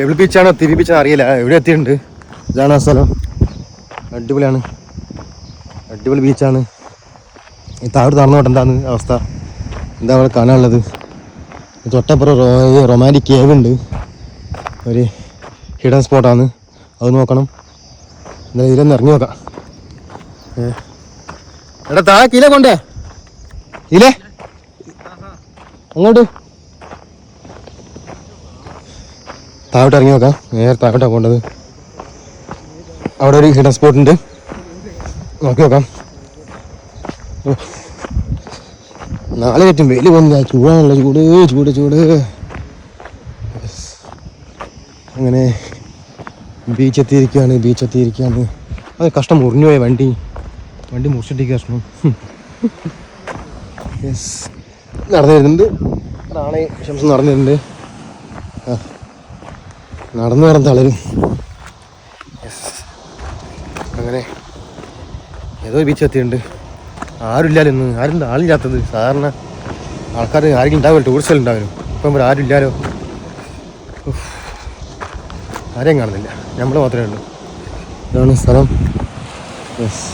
Pebble ബീച്ചാണോ തിരി ബീച്ചാണോ അറിയില്ല. എവിടെ എത്തിയിട്ടുണ്ട്? ഇതാണ് ആ സ്ഥലം. അടിപൊളിയാണ്. അടിപൊളി ബീച്ചാണ് ഈ താഴോട്ട് നടന്നോട്ടെ എന്താണ് അവസ്ഥ? എന്താ അവിടെ കാണാനുള്ളത്? തൊട്ടപ്പുറം റൊമാന്റിക് കേവ് ഉണ്ട്. ഒരു ഹിഡൻ സ്പോട്ടാണ് അത് നോക്കണം. എന്നാൽ ഇതിലൊന്ന് ഇറങ്ങി നോക്കാം. എടാ താ കില കൊണ്ടേ. ഇല്ലേ അങ്ങോട്ട്. താഴോട്ട് ഇറങ്ങി നോക്കാം. നേരെ താഴോട്ടാണ് പോകേണ്ടത്. അവിടെ ഒരു ഹിഡൻ സ്പോട്ട് ഉണ്ട്. നോക്കി നോക്കാം. നാളെ പറ്റും വെയിൽ പോകുന്നില്ല ചൂടാണല്ലോ ചൂട് ചൂട് ചൂട്. അങ്ങനെ ബീച്ച് എത്തിയിരിക്കുകയാണ് ബീച്ച് എത്തിയിരിക്കുകയാണ്. അത് കഷ്ടം മുറിഞ്ഞു പോയ വണ്ടി. വണ്ടി മുറിച്ചിട്ടേക്ക് കഷ്ടം യെസ് നടന്നു വരുന്നുണ്ട് നാളെ ശംസം നടന്നു ആ. നടന്നു പറഞ്ഞ തളരും. യെസ് അങ്ങനെ ഏതോ ബീച്ച് എത്തിയിട്ടുണ്ട് ആരുമില്ലാലോ ഇന്ന്? ആരും ആളില്ലാത്തത്? സാധാരണ ആൾക്കാർ ആരെങ്കിലും ഉണ്ടാവില്ല ടൂറിസ്റ്റുകൾ ഉണ്ടാവില്ല. ഇപ്പം ഇവിടെ ആരും ഇല്ലാലോ ആരെയും കാണുന്നില്ല. നമ്മൾ മാത്രമേ ഉള്ളൂ. ഇതാണ് സ്ഥലം. യെസ്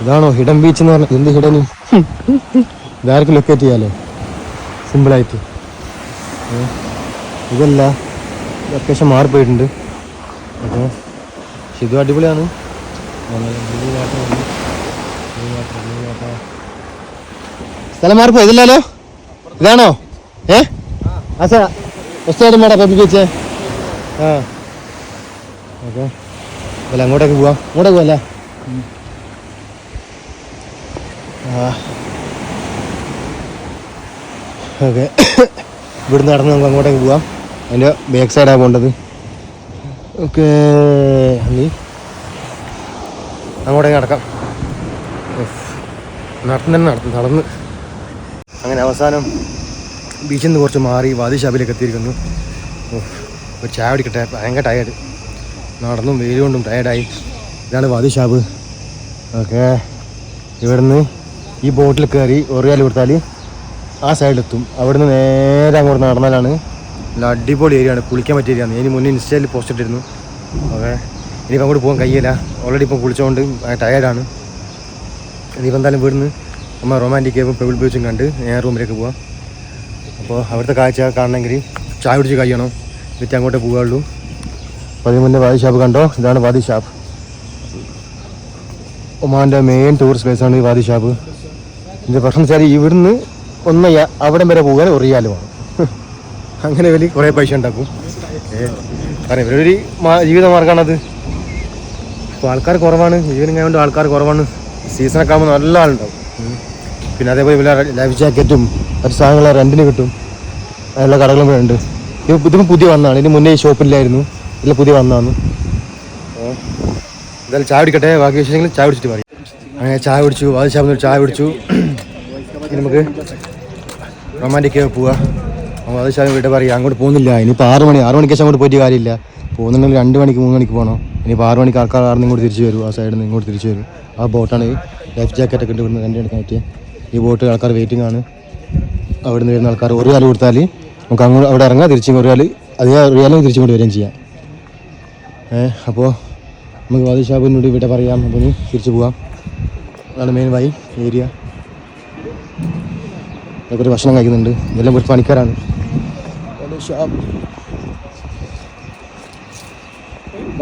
ഇതാണോ ഹിഡൻ ബീച്ച് എന്ന് പറഞ്ഞാൽ എന്ത് ഹിഡൻ ഇതാർക്ക് ലൊക്കേറ്റ് ചെയ്യാലോ? സിമ്പിളായിട്ട് ഏ? ഇതല്ല അത്യാവശ്യം മാറിപ്പോയിട്ടുണ്ട്. അപ്പോൾ പക്ഷെ ഇതും അടിപൊളിയാണ്. സ്ഥലം മാറിപ്പോ ഇതില്ലല്ലോ? ഇതാണോ? ഏ? അച്ഛാ എസ്റ്റായിട്ട് മേടാ ബീച്ച് ആ. ഓക്കെ. അല്ല അങ്ങോട്ടേക്ക് പോവാം. അങ്ങോട്ടേക്ക് പോവല്ലേ ആ. ഓക്കെ. ഇവിടുന്ന് നടന്ന് നമുക്ക് അങ്ങോട്ടേക്ക് പോവാം. അതിന്റെ ബാക്ക് സൈഡാണ് പോകേണ്ടത് ഓക്കെ നീ? അങ്ങോട്ടേക്ക് നടക്കാം. നടന്നു തന്നെ നടന്നു നടന്ന്. അങ്ങനെ അവസാനം ബീച്ചിൽ നിന്ന് കുറച്ച് മാറി വാദിഷാപ്പിലേക്ക് എത്തിയിരിക്കുന്നു. ഒരു ചായ കുടിക്കട്ടെ ഭയങ്കര ടയേർഡ് നടന്നും വെയിൽ കൊണ്ടും ടയേർഡായി ഇതാണ് വാദിഷാപ്പ് ഓക്കെ. ഇവിടുന്ന് ഈ ബോട്ടിൽ കയറി ഒറിയാൽ കൊടുത്താൽ ആ സൈഡിലെത്തും അവിടുന്ന് നേരെ അങ്ങോട്ട് നടന്നാലാണ് നല്ല അടിപൊളി ആണ്. കുളിക്കാൻ പറ്റിയ ഏരിയ ഇനി മുന്നേ ഇൻസ്റ്റയിൽ പോസ്റ്റ് ഇട്ടിരുന്നു. ഓക്കെ. ഇനിയിപ്പോൾ അങ്ങോട്ട് പോകാൻ കഴിയില്ല. ഓൾറെഡി ഇപ്പോൾ കുളിച്ചുകൊണ്ട് ടയേർഡാണ് ഇനിയിപ്പോൾ എന്തായാലും വീടുന്ന് നമ്മൾ റൊമാന്റിക് ആയപ്പോൾ പെബിൾ ബീച്ചും കണ്ട് ഞാൻ റൂമിലേക്ക് പോവാം. അപ്പോൾ അവിടുത്തെ കാഴ്ച കാണണമെങ്കിൽ ചായ കുടിച്ച് കഴിയണം. എന്നിട്ട് അങ്ങോട്ടേ പോവുകയുള്ളൂ. അപ്പോൾ അതിന് മുന്നേ വാദി ഷാപ്പ് കണ്ടോ? ഇതാണ് വാദി ഷാപ്പ്. ഒമാന്റെ മെയിൻ ടൂറിസ്റ്റ് പ്ലേസാണ് ഈ വാദി ഷാപ്പ്. ഇതിന്റെ പ്രശ്നം വെച്ചാൽ ഇവിടുന്ന് ഒന്ന് അവിടം വരെ പോകാൻ ഒറിയാലുമാണ് അങ്ങനെ വലിയ കുറേ പൈസ ഉണ്ടാക്കും. കാരണം ഇവരൊരു മാ- ജീവിത മാർഗമാണത്. ഇപ്പോൾ ആൾക്കാർ കുറവാണ്. ഈവനിങ് ആയതുകൊണ്ട് ആൾക്കാർ കുറവാണ്. സീസണൊക്കെ ആകുമ്പോൾ നല്ല ആളുണ്ടാവും. പിന്നെ അതേപോലെ ഇവരെ ലൈഫ് ജാക്കറ്റും മറ്റു സാധനങ്ങൾ റെന്റിന് കിട്ടും. എല്ലാ കടകളും ഉണ്ട്. ഇത് ഇതിപ്പോൾ പുതിയ വന്നതാണ്. ഇതിന് മുന്നേ ഈ ഷോപ്പില്ലായിരുന്നു. ഇതിൽ പുതിയ വന്നതാണ്. എന്തായാലും ചായ കുടിക്കട്ടെ. ബാക്കി വിശേഷങ്ങൾ ചായ കുടിച്ചിട്ട് പറയും. അങ്ങനെ ചായ കുടിച്ചു. വാദിച്ചാൽ ചായ കുടിച്ചു. നമുക്ക് റൊമാന്റിക് പോവാ. അപ്പോൾ വാദിച്ചാൽ വീട്ടിൽ പറയാം അങ്ങോട്ട് പോകുന്നില്ല. ഇനിയിപ്പോൾ ആറ് മണി ആറ് മണിക്ക് ശേഷം അങ്ങോട്ട് പോയിട്ട് കാര്യമില്ല. പോകുന്നുണ്ടെങ്കിൽ രണ്ട് മണിക്ക് മൂന്ന് മണിക്ക് പോകണം ഇനിയിപ്പോൾ ആറ് മണിക്ക് ആൾക്കാർ ആറിന് ഇങ്ങോട്ട് തിരിച്ചു വരും. ആ സൈഡിൽ നിന്ന് ഇങ്ങോട്ട് തിരിച്ചു വരും. ആ ബോട്ടാണ് ലൈഫ് ജാക്കറ്റ് ഒക്കെ ഉണ്ട് ഇവിടുന്ന് രണ്ട് എടുക്കാൻ പറ്റിയ. ഈ ബോട്ട് ആൾക്കാർ വെയിറ്റിംഗ് ആണ്. അവിടെ നിന്ന് വരുന്ന ആൾക്കാർ ഒരു കാലം കൊടുത്താൽ നമുക്ക് അങ്ങോട്ട് അവിടെ ഇറങ്ങാം. തിരിച്ചും ഒരു കാൽ അതേ ഒരു കാലം കൊണ്ട് വരികയും ചെയ്യാം. ഏഹ് അപ്പോൾ നമുക്ക് വാദിഷാബിനോട് ഇവിടെ പറയാം. അപ്പോൾ തിരിച്ചു പോവാം. അതാണ് മെയിൻ വൈ ഏരിയ ഇതൊക്കെ ഒരു ഭക്ഷണം കഴിക്കുന്നുണ്ട്. ഇതെല്ലാം ഒരു പണിക്കാരാണ്.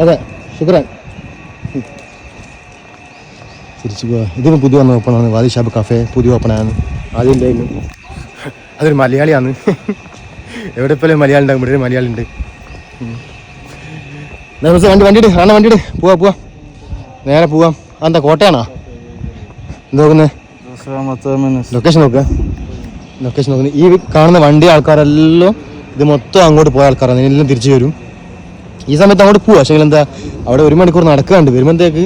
അതെ ശുക്രൻ. തിരിച്ചു പോവാ. ഇതിന് പുതിയ വന്ന ഓപ്പണാണ്. വാദി ഷാബ് കഫേ പുതിയ ഓപ്പണാണ് ആദ്യം ഉണ്ടായിരുന്നു അതൊരു മലയാളിയാണ്. എവിടെ പോലെ മലയാളി ഉണ്ടാകും ഇവിടെ ഒരു മലയാളി ഉണ്ട് വണ്ടി വണ്ടിയിട്ട് ആണോ വണ്ടി പോവാ പോവാ. നേരെ പോവാം. അതെന്താ കോട്ടയാണോ? എന്താ നോക്കുന്നത് ലൊക്കേഷൻ നോക്കുക ലൊക്കേഷൻ നോക്കുന്നത് ഈ കാണുന്ന വണ്ടി ആൾക്കാരെല്ലാം ഇത് മൊത്തം അങ്ങോട്ട് പോയ ആൾക്കാരാണ്. എല്ലാം തിരിച്ചു വരും. ഈ സമയത്ത് അങ്ങോട്ട് പോവാ. പക്ഷേ എന്താ അവിടെ ഒരു മണിക്കൂർ നടക്കാണ്ട് വരുമ്പോഴത്തേക്ക്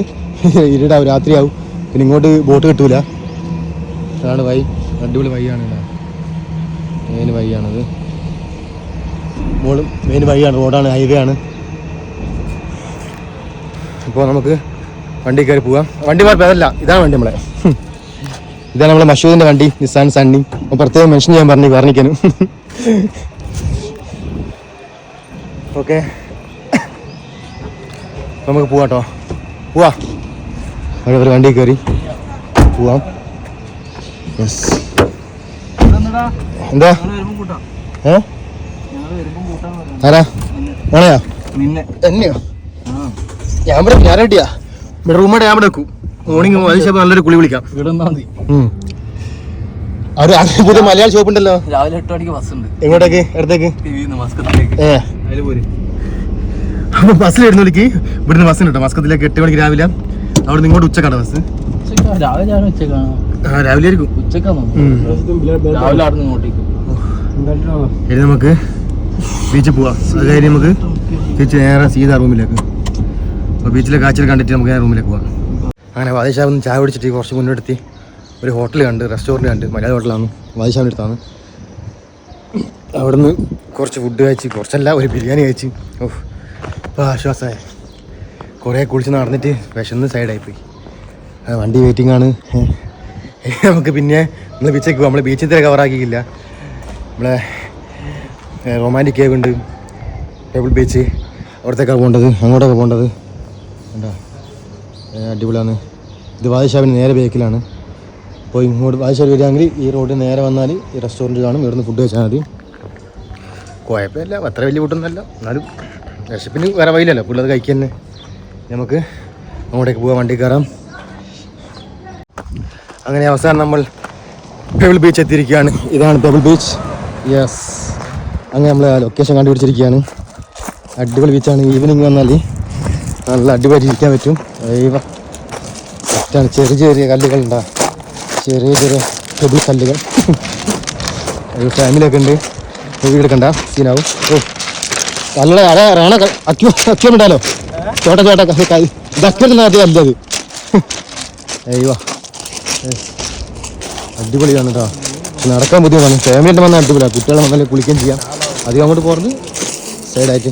ഇരുടാവും രാത്രിയാവും. പിന്നെ ഇങ്ങോട്ട് ബോട്ട് കിട്ടൂല. അതാണ് വൈ അടിപൊളി വൈയാണ് മെയിൻ വൈയാണത് മോളും മെയിൻ വഴിയാണ് റോഡാണ് ഹൈവേ ആണ്. അപ്പോൾ നമുക്ക് വണ്ടി കയറി പോവാം. വണ്ടി മാറി അതല്ല ഇതാണ് വണ്ടി നമ്മളെ. ഇതാണ് നമ്മുടെ മഷൂദിന്റെ വണ്ടി നിസാൻ സണ്ണി അപ്പോൾ പ്രത്യേകം മെൻഷൻ ചെയ്യാൻ പറഞ്ഞു വർണിക്കാനും ഓക്കെ നമുക്ക് പോവാട്ടോ പോവാ. അവിടെ ഒരു വണ്ടി കയറി പോവാം. യെസ് എന്താ? ഏ? ആരാ? നിന്നെ. എന്നെയോ ഞാൻ ഇവിടെ ഞാൻ റെഡിയാ റൂമോടെ ഞാൻ ഇവിടെ വെക്കും മോർണിംഗ് നല്ലൊരു കുളി വിളിക്കാം. ഇവിടെ മതി. അവർ പുതിയ മലയാള ഷോപ്പ് ഉണ്ടല്ലോ. രാവിലെ എട്ട് മണിക്ക് ബസ് ഉണ്ട്. എങ്ങോട്ടേക്ക്? പോര്. അപ്പൊ ബസ്സിലിരുന്നോളിക്ക് ഇവിടുന്ന് ബസ്സിന് കേട്ടോ മസ്കത്തിലേക്ക് എട്ട് മണിക്ക് രാവിലെ. അവിടെ നിങ്ങോട്ട് ഉച്ചക്കാണ് ബസ് രാവിലെ ഉച്ചക്കാണ്. രാവിലെ ആയിരിക്കും ഉച്ചക്കാണ്. രാവിലെ അവിടെ ഇങ്ങോട്ടേക്ക്. ഇനി നമുക്ക് ബീച്ചിൽ പോവാം. അത് കഴിഞ്ഞ് നമുക്ക് തിരിച്ച് നേരെ സീതാ റൂമിലേക്ക്. അപ്പോൾ ബീച്ചിലെ കാച്ചിൽ കണ്ടിട്ട് നമുക്ക് നേരെ റൂമിലേക്ക് പോവാം. അങ്ങനെ വാദിഷാബിന്ന് ചായ കുടിച്ചിട്ട് കുറച്ച് മുന്നോട്ടെത്തി ഒരു ഹോട്ടൽ കണ്ട് റെസ്റ്റോറന്റ് കണ്ട് മലയാള ഹോട്ടലാണ് വാദിഷാബിന്റെ അടുത്താണ്. അവിടുന്ന് കുറച്ച് ഫുഡ് കഴിച്ച് കുറച്ചല്ല ഒരു ബിരിയാണി കഴിച്ച്. ഓ ഇപ്പോൾ ആശ്വാസമായി കുറേ കുളിച്ച് നടന്നിട്ട് വിശന്ന് സൈഡായിപ്പോയി. വണ്ടി വെയിറ്റിംഗ് ആണ്. നമുക്ക് പിന്നെ നമ്മൾ ബീച്ചേക്ക് പോകാം നമ്മൾ ബീച്ചിൽ തന്നെ കവറാക്കിയില്ല നമ്മളെ റൊമാന്റിക് കേവ് ഉണ്ട്. ടേബിൾ ബീച്ച് അവിടത്തേക്കാണ് പോകേണ്ടത്. അങ്ങോട്ടൊക്കെ പോകേണ്ടത്. എന്താ അടിപൊളിയാണ്. ഇത് വാദിഷാവിന് നേരെ ബേക്കിലാണ് അപ്പോൾ ഇങ്ങോട്ട് വായിച്ചാൽ വരികയാണെങ്കിൽ ഈ റോഡിൽ നേരെ വന്നാൽ ഈ റെസ്റ്റോറന്റ് കാണും. ഇവിടുന്ന് ഫുഡ് കഴിച്ചാൽ മതി. കുഴപ്പമില്ല. അത്ര വലിയ ഫുഡൊന്നുമല്ല എന്നാലും വിശപ്പിന് വേറെ വഴിയില്ലല്ലോ. പുള്ളത് കഴിക്കാൻ തന്നെ. നമുക്ക് അങ്ങോട്ടേക്ക് പോകാൻ വണ്ടി കയറാം. അങ്ങനെ അവസാനം നമ്മൾ പെബിൾ ബീച്ച് എത്തിയിരിക്കുകയാണ്. ഇതാണ് പെബിൾ ബീച്ച് യെസ് അങ്ങനെ നമ്മൾ ലൊക്കേഷൻ കണ്ടുപിടിച്ചിരിക്കുകയാണ്. അടിപൊളി ബീച്ചാണ് ഈവനിങ് വന്നാൽ നല്ല അടിപൊളി ഇരിക്കാൻ പറ്റും. സെറ്റാണ് ചെറിയ ചെറിയ കല്ലുകളുണ്ടാ. ചെറിയ ചെറിയ ടെബിൾ കല്ലുകൾ. ഒരു ഫാമിലിയൊക്കെ ഉണ്ട്. വീട് കണ്ട സീനാവും. ഓ നല്ല അട റാണ അക്യോ അക്യോ ഉണ്ടല്ലോ ചോട്ട ചോട്ട ക- ഇത് അക്യോണ്ട് നാട്ടിൽ അല്ലത്. അയ്യോ. അടിപൊളിയാണ് കേട്ടോ നടക്കാൻ ബുദ്ധിമുട്ടാണ്. ഫാമിലിന്റെ വന്നാൽ അടിപൊളിയാണ് കുട്ടികളെ വന്നാൽ കുളിക്കുകയും ചെയ്യാം. അധികം അങ്ങോട്ട് പോർന്ന് സൈഡായിട്ട്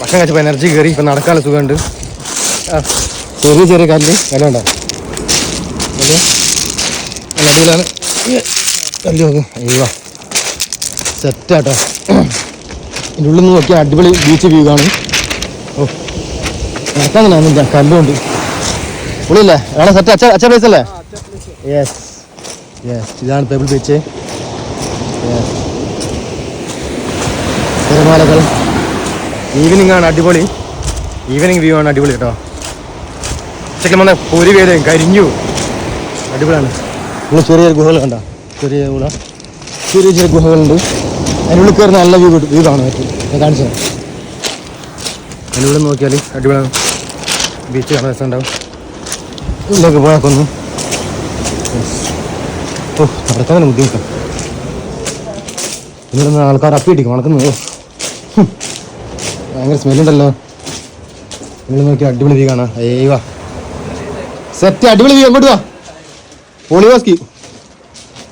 ഭക്ഷണം കഴിച്ചപ്പോൾ എനർജി കയറി ഇപ്പം നടക്കാനുള്ള സുഖമുണ്ട്. ചെറിയ ചെറിയ കല്ല് വില ഉണ്ടാവും നല്ല അടിയിലാണ് കല്ല് നോക്കും. അയ്യോ. സെറ്റാട്ടോ ഇതിന്റെ ഉള്ളിൽ നിന്ന് നോക്കിയാൽ അടിപൊളി ബീച്ച് വ്യൂ കാണും. ഓ. നടക്കാൻ തന്നെ കല്ലുണ്ട് പുള്ളിയില്ലേ വേണം സെറ്റ് അച്ഛ അച്ഛ പ്ലേസ് അല്ലേ? യെസ് യെസ് ഇതാണ് പേബിൾ ബീച്ച് തിരമാലകൾ. ഈവനിങ് ആണ് അടിപൊളി. ഈവനിങ് വ്യൂ ആണ് അടിപൊളി കേട്ടോ. ഉച്ചയ്ക്ക് വന്ന പൊരി വേദയും കരിഞ്ഞു. അടിപൊളിയാണ്. നമ്മൾ ചെറിയൊരു ഗുഹകൾ കണ്ട. ചെറിയ ഗുഹ. ചെറിയ ചെറിയ ഗുഹകളുണ്ട്. അതിനുള്ളിൽ കയറുന്ന നല്ല വ്യൂ വ്യൂ കാണാൻ പറ്റും. ഞാൻ കാണിച്ചത് അതിനുള്ളിൽ നോക്കിയാൽ അടിപൊളിയാണ്. ബീച്ച് കാണാൻ രസമുണ്ടാവും. ഇതിലേക്ക് പോയാൽ കൊന്നു. ഓ നടക്കാൻ തന്നെ ബുദ്ധിമുട്ടാണ് നിന്ന് ആൾക്കാർ അപ്പിയിട്ടിക്കും മണക്കുന്നു ഓ ഹും. ഭയങ്കര സ്മെല്ലുണ്ടല്ലോ നിങ്ങൾ നോക്കി അടിപൊളി വ്യൂ കാണാം. വാ സെറ്റ് അടിപൊളി വ്യൂ അങ്ങോട്ട് വാ. പോളിവാസ്കി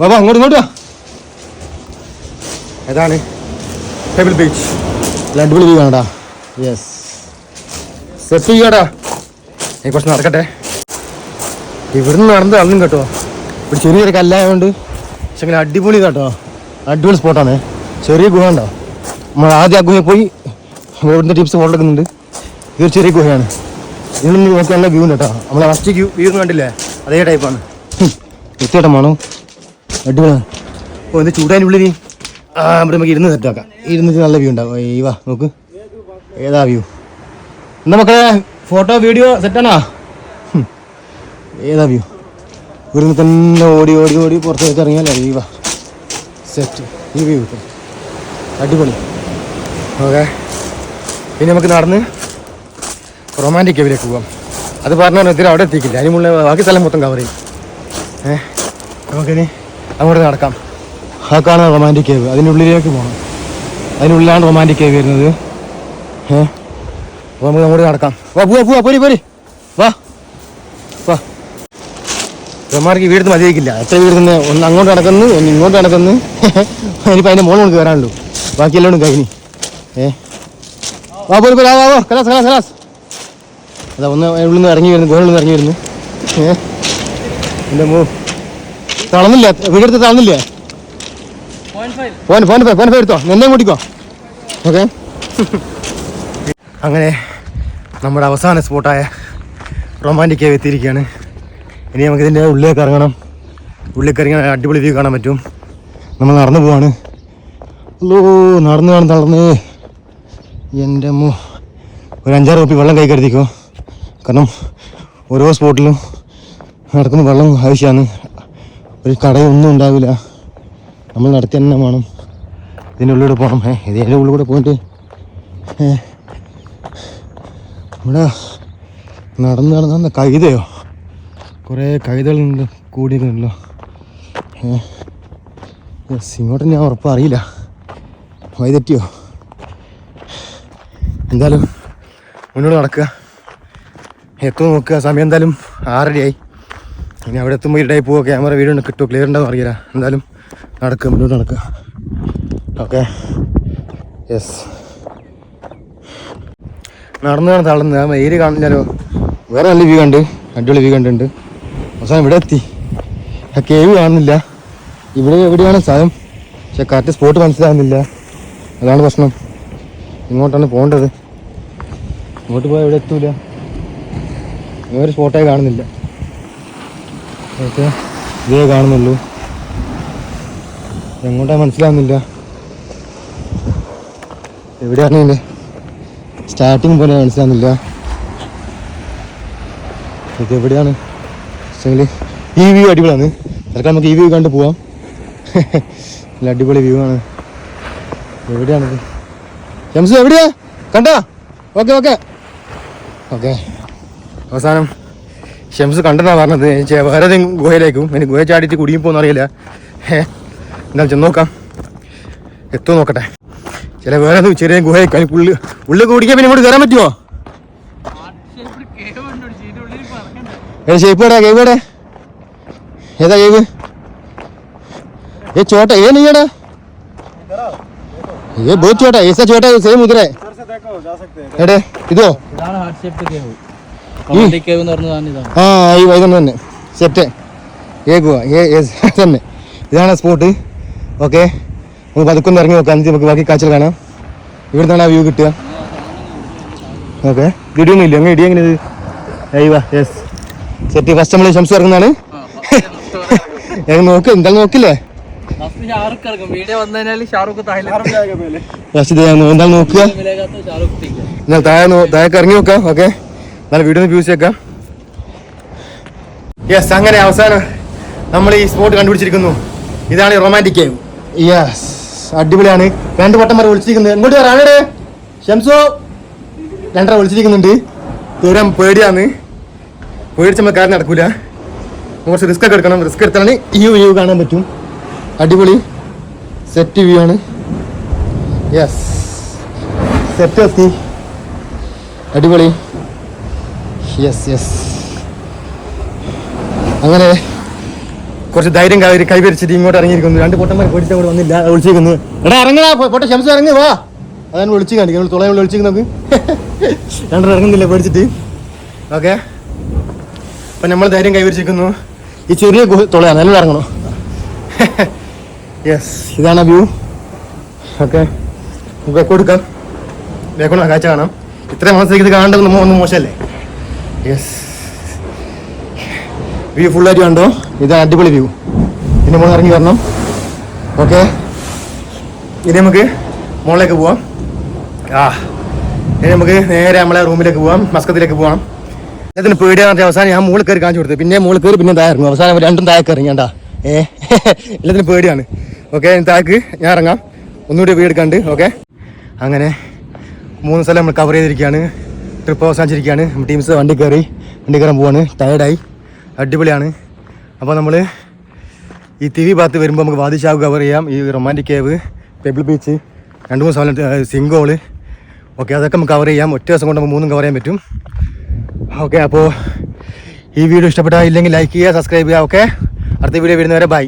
വാ അങ്ങോട്ട് ഇങ്ങോട്ട് വാ. ഏതാണ്? ടേബിൾ ബീച്ച് നല്ല അടിപൊളി വ്യൂ ആണടാ. യെസ് സെറ്റ് ചെയ്യാടാ ഈ കുറച്ച് നടക്കട്ടെ. ഇവിടുന്ന് നടന്ന് അന്നും കേട്ടോ. ഒരു ചെറിയൊരു കല്ലായതുകൊണ്ട് പക്ഷെ അങ്ങനെ അടിപൊളി കേട്ടോ. അടിപൊളി സ്പോട്ടാണ് ചെറിയ ഗുഹ ഉണ്ടോ? നമ്മൾ ആദ്യം ആ ഗുഹയിൽ പോയി ഇവിടുന്ന് ടിപ്സ് ഫോട്ടോ എടുക്കുന്നുണ്ട്. ഇതൊരു ചെറിയ ഗുഹയാണ്. ഇതിൽ നിന്ന് നോക്കി നല്ല വ്യൂ കേട്ടോ നമ്മളെ ഫസ്റ്റ് വ്യൂ വ്യൂ കണ്ടില്ലേ? അതേ ടൈപ്പാണ് എത്തിയേട്ടമാണോ അടിപൊളിയാണ് ഓ എന്ത് ചൂടാൻ ഉള്ളിൽ ആ ഇവിടെ നമുക്ക് ഇരുന്ന് സെറ്റാക്കാം ഇരുന്നിട്ട് നല്ല വ്യൂ ഉണ്ടാവും. ഈ വാ നോക്ക്. ഏതാ വ്യൂ എന്താ മക്കളെ ഫോട്ടോ വീഡിയോ സെറ്റാണോ. ഏതാ വ്യൂ ഇവിടുന്ന് തന്നെ ഓടി ഓടി ഓടി പുറത്തേക്ക് ഇറങ്ങിയാൽ ഈ വാ. സെറ്റ് ഈ വ്യൂ കിട്ടും അടിപൊളി. ഓക്കെ. ഇനി നമുക്ക് നടന്ന് റൊമാന്റിക് എവിടേക്ക് പോവാം. അത് പറഞ്ഞാൽ ഒത്തിരി അവിടെ എത്തിക്കില്ല? അതിന് മുന്നേ ബാക്കി സ്ഥലം മൊത്തം കവർ ചെയ്യും. ഏഹ് നമുക്കിനി അങ്ങോട്ട് നടക്കാം. ആ കാണുന്ന റൊമാന്റിക് കേവ് അതിനുള്ളിലേക്ക് പോകണം അതിനുള്ളിലാണ് റൊമാന്റിക് കേവ് വരുന്നത്. ഏഹ് അപ്പോൾ നമുക്ക് അങ്ങോട്ട് നടക്കാം. വാ പോവാ പോവാ പോരി പോരി. വാ. വാ. റൊമാർക്ക് വീട് മതിയാക്കില്ല എത്ര വീട് നിന്ന് ഒന്ന് അങ്ങോട്ട് നടക്കുന്നു ഒന്ന് ഇങ്ങോട്ട് നടക്കുന്നു. ഇനിയിപ്പോൾ അതിന്റെ മോളിൽ നമുക്ക് വരാനുള്ളൂ. ബാക്കിയെല്ലാം കഴിഞ്ഞു ഏ? വാ പോരി പോരി വാ വാ കലാസ് കലാസ് കലാസ് അതാ ഒന്ന് ഉള്ളിൽ നിന്ന് ഇറങ്ങി വരുന്നു ഗോളിൽ നിന്ന് ഇറങ്ങി വരുന്നു. എന്റെ എന്റെ മോ തളന്നില്ല വീടെടുത്ത് തളർന്നില്ലേ? ഫോൺ പേ ഫോൺ ഫൈവ് എടുത്തോ? എന്നെ കൂട്ടിക്കോ. ഓക്കെ. അങ്ങനെ നമ്മുടെ അവസാന സ്പോട്ടായ റൊമാന്റിക് കേവ് എത്തിയിരിക്കുകയാണ്. ഇനി നമുക്കിതിന്റെ ഉള്ളിലേക്ക് ഇറങ്ങണം. ഉള്ളിലേക്ക് ഇറങ്ങി അടിപൊളി വ്യൂ കാണാൻ പറ്റും. നമ്മൾ നടന്നു പോവാണ്. അല്ലോ നടന്നു കാണും തളർന്ന് എന്റെ അമ്മ ഒരു അഞ്ചാറ് കുപ്പി വെള്ളം കൈ കരുതിക്കോ. കാരണം ഓരോ സ്പോട്ടിലും നടക്കുമ്പോൾ വെള്ളം ആവശ്യമാണ്. ഒരു കടയൊന്നും ഉണ്ടാവില്ല. നമ്മൾ നടത്തി തന്നെ വേണം. ഇതിന്റെ ഉള്ളിലൂടെ പോകണം. ഇതിന്റെ ഉള്ളിൽ കൂടെ പോയിട്ട് ഇവിടെ നടന്ന് നടന്ന കവിതയോ? കുറേ കവിതകളുണ്ട് കൂടിയിട്ടുണ്ടല്ലോ യെസ് ഇങ്ങോട്ട് ഞാൻ ഉറപ്പ് അറിയില്ല. വൈതെറ്റിയോ എന്തായാലും മുന്നോട്ട് നടക്കുക. എത്തും നോക്കുക. സമയം എന്തായാലും ആറരയായി. ഇനി അവിടെ എത്തുമ്പോൾ ഇരുട്ടായി പോവുക. ക്യാമറ വീഡിയോ കിട്ടുമോ ക്ലിയർ ഉണ്ടാവും അറിയില്ല. എന്തായാലും നടക്കുക. മുന്നോട്ട് നടക്കുക. ഓക്കെ. യെസ് നടന്നു തളർന്നത് ആ ഏരി കാണില്ലല്ലോ വേറെ നല്ല വ്യൂ കണ്ട്. അടിപൊളി വ്യൂ കണ്ടുണ്ട് അവസാനം ഇവിടെ എത്തി. ആ കേവ് കാണുന്നില്ല. ഇവിടെ എവിടെയാണ് സ്ഥലം? പക്ഷെ കറക്റ്റ് സ്പോട്ട് മനസ്സിലാകുന്നില്ല അതാണ് പ്രശ്നം. ഇങ്ങോട്ടാണ് പോകേണ്ടത്. ഇങ്ങോട്ട് പോയാൽ എവിടെ എത്തൂല. വേറെ സ്പോട്ടായി കാണുന്നില്ല. ഓക്കെ. ഇതേ കാണുന്നുള്ളൂ. എങ്ങോട്ടാ മനസ്സിലാവുന്നില്ല. എവിടെയാണ് ഇതിന്റെ സ്റ്റാർട്ടിങ് പോലെ മനസ്സിലാവുന്നില്ല. ഇത് എവിടെയാണ്? ഈ വ്യൂ അടിപൊളിയാണ്. തൽക്കാലം നമുക്ക് ഈ വ്യൂ കണ്ട് പോവാം. നല്ല അടിപൊളി വ്യൂ ആണ്. എവിടെയാണിത് ജംസു എവിടെയാ? കണ്ടാ? Okay okay. ഓക്കെ. അവസാനം ഷംസ് കണ്ടെന്നാ പറഞ്ഞത് ചെ- വേറെ ഏതെങ്കിലും ഗുഹയിലേക്കും ഇനി ഗുഹ ചാടിയിട്ട് കുടുങ്ങിപ്പോന്ന് അറിയില്ല ഏ എന്താ ചെന്ന് നോക്കാം എത്തുമോ നോക്കട്ടെ ചില വേറെ ഏതെങ്കിലും ചെറിയ ഗുഹയൊക്കെ അതിന് ഉള്ളിൽ ഉള്ളിൽ കുടിക്കാൻ പിന്നെ ഇങ്ങോട്ട് കയറാൻ പറ്റുമോ ഏ ഷേപ്പ് എടാ കേവ് എവിടെ ഏതാ കേവ് ये छोटा ये नहीं है ना ये बहुत छोटा है ऐसा छोटा है सेम उधर है എടേ ഇതോ ആ ഈ വൈകുന്നേരം തന്നെ. സെറ്റ് ഏ ഗുവ. ഏ ഏ തന്നെ. ഇതാണ് സ്പോട്ട് ഓക്കെ നമുക്ക് പതുക്കൊന്ന് ഇറങ്ങി നോക്കാം. എന്നിട്ട് നമുക്ക് ബാക്കി കാഴ്ചകൾ കാണാം. ഇവിടെ നിന്നാണ് ആ വ്യൂ കിട്ടുക. ഓക്കെ ഇടിയൊന്നും ഇല്ല അങ്ങനെ ഇടി എങ്ങനെ ഇത് യെസ് സെറ്റ് ഫസ്റ്റ് നമ്മൾ ശംസ് ഇറങ്ങുന്നതാണ്. നോക്ക്. എന്തായാലും നോക്കില്ലേ? എന്തായാലും നോക്കുക. എന്നാൽ താഴെ താഴേക്ക് ഇറങ്ങി നോക്കാം. ഓക്കെ എന്നാൽ വീഡിയോ വ്യൂസ് വെക്കാം യെസ് അങ്ങനെ അവസാനം നമ്മൾ ഈ സ്പോട്ട് കണ്ടുപിടിച്ചിരിക്കുന്നു. ഇതാണ് റൊമാന്റിക് കേവ് യെസ് അടിപൊളിയാണ്. രണ്ട് വട്ടം വരെ വിളിച്ചിരിക്കുന്നത് എങ്ങോട്ട് വരാണേ ഷംസോ? രണ്ടര വിളിച്ചിരിക്കുന്നുണ്ട് ദൂരം പേടിയാണ്. പേടിച്ച് നമ്മൾ കാര്യം നടക്കൂല. കുറച്ച് റിസ്ക് ഒക്കെ എടുക്കണം. റിസ്ക് എടുത്താണ് ഈ വ്യൂ കാണാൻ പറ്റും. അടിപൊളി. സെറ്റ് വ്യൂ ആണ്. യെസ് സെറ്റ് എത്തി. അടിപൊളി. യെസ് യെസ് അങ്ങനെ കുറച്ച് ധൈര്യം കൈവരിച്ചിട്ട് ഇങ്ങോട്ട് ഇറങ്ങിയിരിക്കുന്നു. രണ്ട് പൊട്ടന്മാർ പേടിച്ച് കൂടെ വന്നില്ല വിളിച്ചിരിക്കുന്നു. എടാ ഇറങ്ങടാ പൊട്ട ശംസം ഇറങ്ങി വാ. അതാണ് വിളിച്ചു കാണിക്കും തുളയെ വിളിച്ചിരിക്കും നമുക്ക് ഇറങ്ങുന്നില്ല പേടിച്ചിട്ട്. ഓക്കെ അപ്പം നമ്മൾ ധൈര്യം കൈവരിച്ചിരിക്കുന്നു. ഈ ചെറിയ തുളയാണ് നല്ല ഇറങ്ങണം. യെസ് ഇതാണ് വ്യൂ ഓക്കെ നമുക്ക് കൊടുക്കാം വേഗം കാഴ്ച കാണാം. ഇത്രയും മാസത്തേക്ക് ഇത് കാണേണ്ടത് നമ്മൾ ഒന്നും മോശമല്ലേ? യെസ് വ്യൂ ഫുള്ളായിട്ട് കണ്ടോ? ഇത് അടിപൊളി വ്യൂ ഇനി നമ്മൾ ഇറങ്ങി വരണം. ഓക്കെ ഇനി നമുക്ക് മുകളിലേക്ക് പോവാം. ആ. ഇനി നമുക്ക് നേരെ നമ്മളെ റൂമിലേക്ക് പോവാം. മസ്കത്തിലേക്ക് പോവാം. ഇതിന് പേടിയാണെന്ന് അവസാനം ഞാൻ മുകളിൽ കയറി കാണിച്ചു കൊടുത്തു പിന്നെ മുകളിൽ കയറി പിന്നെ താഴെ ഇറങ്ങും അവസാനം രണ്ടും താഴെ കയറി കണ്ടാ? ഏ? എല്ലാത്തിനും പേടിയാണ്. ഓക്കെ താഴേക്ക് ഞാൻ ഇറങ്ങാം. ഒന്നുകൂടി വീട് കണ്ട് ഓക്കെ അങ്ങനെ മൂന്ന് സ്ഥലം നമ്മൾ കവർ ചെയ്തിരിക്കുകയാണ്. ട്രിപ്പ് അവസാനിച്ചിരിക്കുകയാണ്. ടീംസ് വണ്ടി കയറി വണ്ടി കയറാൻ പോവാണ്. ടയർഡായി അടിപൊളിയാണ്. അപ്പോൾ നമ്മൾ ഈ തിവി ഭാഗത്ത് വരുമ്പോൾ നമുക്ക് വാദിഷാവ് കവർ ചെയ്യാം. ഈ റൊമാന്റിക് കേവ് പെബിൾ ബീച്ച് രണ്ട് മൂന്ന് സ്ഥലം സിംഗോൾ ഓക്കെ അതൊക്കെ നമുക്ക് കവർ ചെയ്യാം. ഒറ്റ ദിവസം കൊണ്ട് നമുക്ക് മൂന്നും കവർ ചെയ്യാൻ പറ്റും. ഓക്കെ അപ്പോൾ ഈ വീഡിയോ ഇഷ്ടപ്പെട്ടാൽ ഇല്ലെങ്കിൽ ലൈക്ക് ചെയ്യുക സബ്സ്ക്രൈബ് ചെയ്യുക. ഓക്കെ അടുത്ത വീഡിയോ വരുന്നവരെ ബൈ